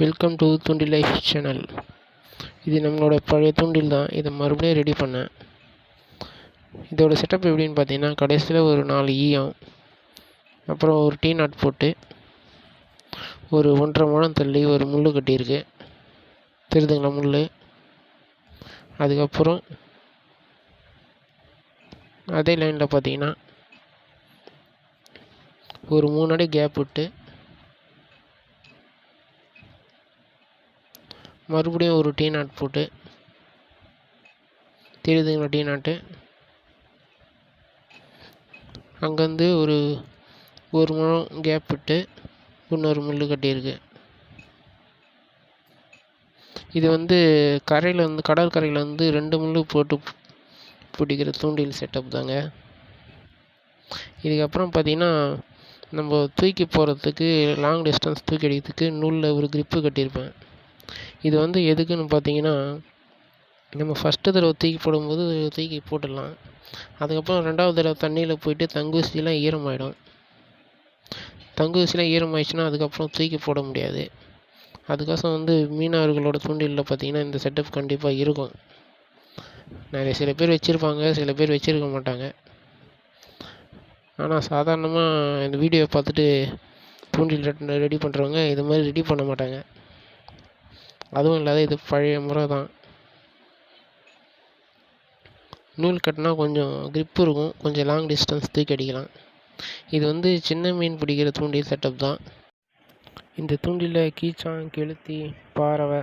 Welcome to Thoondil life channel இது நம்மளோட பழைய தூண்டில் தான். இதை மறுபடியும் ரெடி பண்ணேன். இதோட செட்டப் எப்படின்னு பார்த்தீங்கன்னா கடைசியில் ஒரு நாலு e ஈயம் அப்புறம் ஒரு டீ நாட் போட்டு ஒரு ஒன்றரை முழம் தள்ளி ஒரு முள் கட்டியிருக்கு. தெரிதுங்களா முள் அதுக்கப்புறம் அதே லைனில் பார்த்தீங்கன்னா ஒரு மூணு அடி கேப் விட்டு மறுபடியும் ஒரு டீ நாட் போட்டு தெரியுதுங்களா டீ நாட்டு? அங்கேருந்து ஒரு ஒரு முழம் கேப் விட்டு இன்னொரு முள் கட்டியிருக்கு. இது வந்து கரையில் வந்து கடற்கரையில் வந்து ரெண்டு முள் போட்டு பிடிக்கிற தூண்டில் செட்டப் தாங்க. இதுக்கப்புறம் பார்த்தீங்கன்னா நம்ம தூக்கி போகிறதுக்கு லாங் டிஸ்டன்ஸ் தூக்கி அடிக்கிறதுக்கு நூலில் ஒரு க்ரிப்பு கட்டியிருப்பேன். இது வந்து எதுக்குன்னு பார்த்தீங்கன்னா நம்ம ஃபஸ்ட்டு தடவை தூக்கி போடும்போது தூக்கி போட்டுடலாம். அதுக்கப்புறம் ரெண்டாவது தடவை தண்ணியில் போயிட்டு தங்குசிலாம் ஈரமாயிடும். தங்குசிலாம் ஈரமாயிடுச்சுன்னா அதுக்கப்புறம் தூக்கி போட முடியாது. அதுக்கோசம் வந்து மீனவர்களோட தூண்டிலில் பார்த்தீங்கன்னா இந்த செட்டப் கண்டிப்பாக இருக்கும். நிறைய சில பேர் வச்சுருப்பாங்க சில பேர் வச்சுருக்க மாட்டாங்க. ஆனால் சாதாரணமாக இந்த வீடியோ பார்த்துட்டு தூண்டில் ரெடி பண்ணுறவங்க இது மாதிரி ரெடி பண்ண மாட்டாங்க. அதுவும் இல்லாத இது பழைய முறை தான் நூல் கட்டினா கொஞ்சம் க்ரிப்பு இருக்கும். கொஞ்சம் லாங் டிஸ்டன்ஸ் தூக்கி அடிக்கலாம். இது வந்து சின்ன மீன் பிடிக்கிற தூண்டில் செட்டப் தான். இந்த தூண்டிலில் கீச்சான் கெளுத்தி பாறவை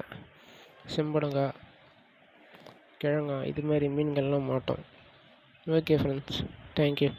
செம்படங்கா கிழங்கா இது மாதிரி மீன்கள்லாம் மாட்டோம். Okay friends thank you